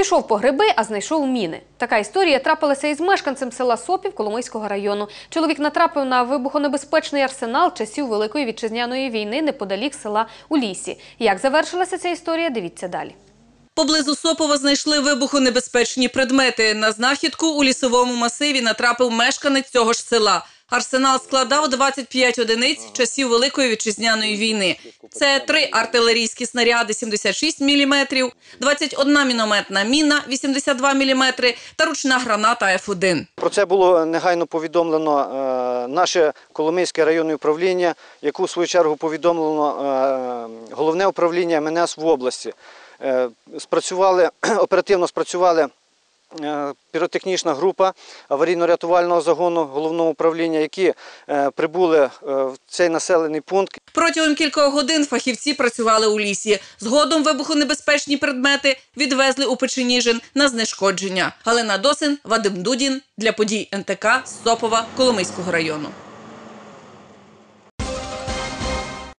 Пішов по гриби, а знайшов міни. Така історія трапилася із мешканцем села Сопів Коломийського району. Чоловік натрапив на вибухонебезпечний арсенал часів Великої вітчизняної війни неподалік села у лісі. Як завершилася ця історія, дивіться далі. Поблизу Сопова знайшли вибухонебезпечні предмети. На знахідку у лісовому масиві натрапив мешканець цього ж села. Арсенал складав 25 одиниць часів Великої вітчизняної війни. Це три артилерійські снаряди 76 мм, 21 мінометна міна 82 мм та ручна граната Ф1. Про це було негайно повідомлено е, наше Коломийське районне управління, яку в свою чергу повідомлено е, головне управління МНС в області. Е, Спрацювали оперативно спрацювали піротехнічна група аварійно-рятувального загону головного управління, які е, прибули е, в цей населений пункт Протягом кількох годин фахівці працювали у лісі. Згодом вибухонебезпечні предмети відвезли у Печеніжин на знешкодження. Галина Досин, Вадим Дудін для подій НТК Сопова Коломийського району.